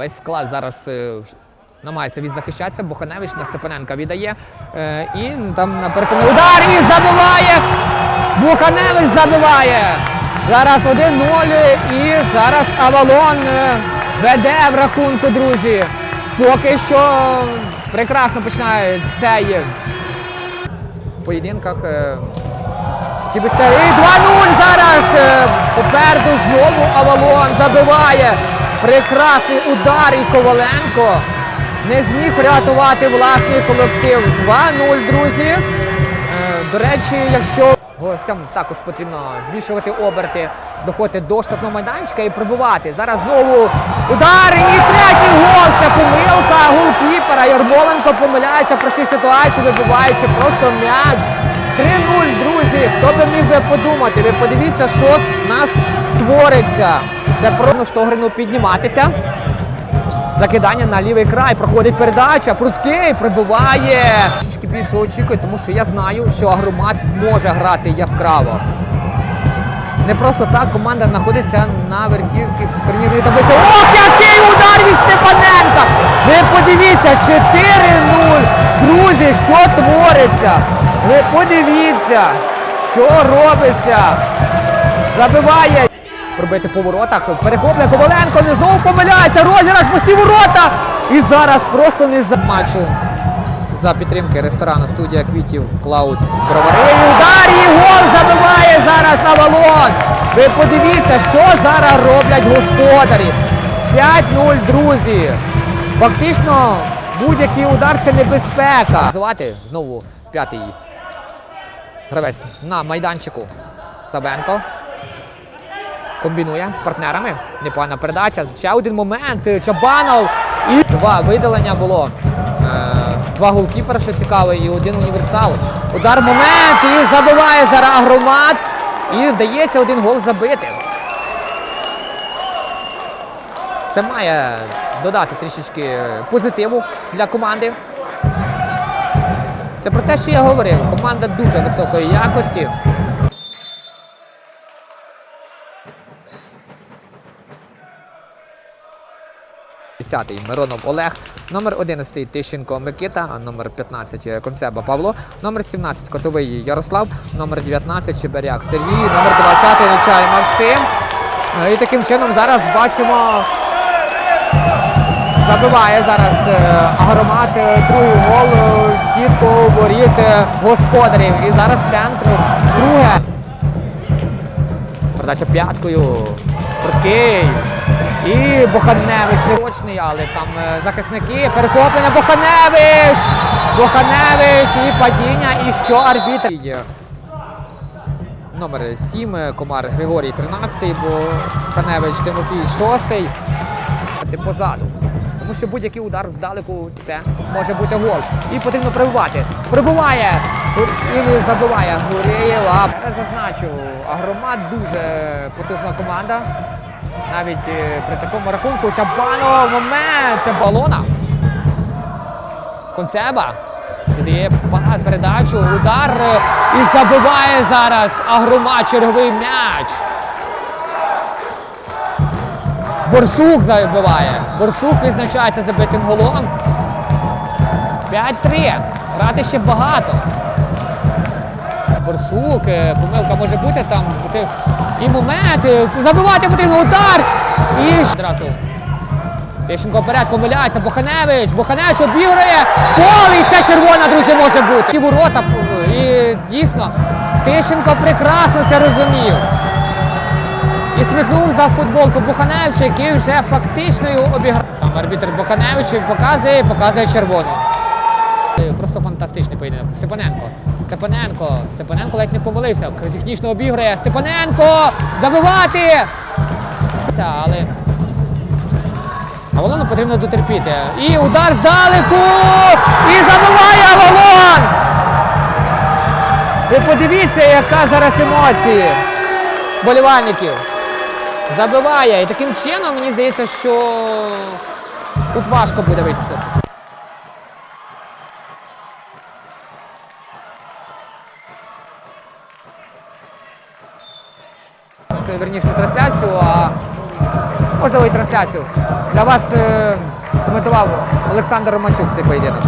весь склад зараз е, намагається відзахищатися. Буханевич на Степаненка віддає. Е, і там на переконанні удар і забиває! Буханевич забиває! Зараз 1-0 і зараз Авалон е, веде в рахунку, друзі. Поки що прекрасно починає цей поєдинках. е, Ті І 2-0 зараз. Попереду знову Авалон забиває. Прекрасний удар і Коваленко. Не зміг врятувати власний колектив. 2-0, друзі. Е, До речі, якщо гостям також потрібно збільшувати оберти, доходити до штрафного майданчика і пробувати. Зараз знову удар і третій гол. Це помилка голкіпера. Ярмоленко помиляється в простій ситуації, вибиваючи просто м'яч. 3-0, друзі. Хто би міг би подумати? Ви подивіться, що в нас твориться. Це про Штогрину підніматися. Закидання на лівий край, проходить передача, пруткий прибиває. Трішки більше очікує, тому що я знаю, що Агромат може грати яскраво. Не просто так команда знаходиться на верхівці турнірної таблиці. Ох, який удар від Степаненка! Ви подивіться, 4-0. Друзі, що твориться? Ви подивіться, що робиться. Забиває. Пробити по воротах. Перехоплює Коваленко, не знову помиляється. Розіграш пусті ворота. І зараз просто не за матчу. За підтримки ресторану студія квітів Клауд Бровари. Удар і гол забиває зараз Авалон. Ви подивіться, що зараз роблять господарі. 5-0, друзі. Фактично, будь-який удар це небезпека. Звати знову п'ятий гравець на майданчику. Сабенко. Комбінує з партнерами. Непогана передача. Ще один момент. Чабанов. І два видалення було. Е, Два голкіпера, що цікаво, і один універсал. Удар момент і забиває зараз агромат. І вдається один гол забити. Це має додати трішечки позитиву для команди. Це про те, що я говорив. Команда дуже високої якості. 10-й Миронов Олег, номер 11 Тищенко Микита, номер 15 Концеба Павло, номер 17 Котовий Ярослав, номер 19 Чеберяк Сергій, номер 20 Нечай Максим. Ну, І таким чином зараз бачимо. Забиває зараз е, агромат е, другий гол е, в сітку воріт е, господарів. І зараз з центру друге. Передача п'яткою. Пруткий. І Боханевич нерочний, але там е, захисники. Перехоплення Боханевич! Боханевич і падіння. І що арбітр? Номер 7, Комар Григорій 13, Боханевич Тимофій 6. Ти позаду. Тому що будь-який удар здалеку це може бути гол. І потрібно прибувати. Прибуває! І не забиває Гурєєва. Зазначу, Агромат дуже потужна команда. Навіть е, при такому рахунку Чабанов, момент! Це балона. Концеба. Віддає пас, передачу, удар е, і забиває зараз Агромат черговий м'яч. Борсук забиває. Борсук визначається забитим голом. 5-3. Грати ще багато. Борсук, е, помилка може бути там. І момент. е, Забивати потрібно удар. І одразу. Тищенко вперед помиляється. Боханевич. Боханевич обігрує. Гол! І це червона, друзі, може бути. І ворота. е, І дійсно. Тищенко прекрасно це розумів. І смикнув за футболку Буханевича, який вже фактично його обіграв. Там арбітр Буханевич показує, показує червону. Просто фантастичний поєдинок. Степаненко. Степаненко. Степаненко ледь не помилився. Технічно обіграє. Степаненко! Забивати! Але Авалону потрібно дотерпіти. І удар здалеку! І забиває Авалон! Ви подивіться, яка зараз емоції болівальників. Забиває. І таким чином мені здається, що тут важко буде витися. Верніше не трансляцію, а можливо, і трансляцію. Для вас е, коментував Олександр Романчук цей поєдинок.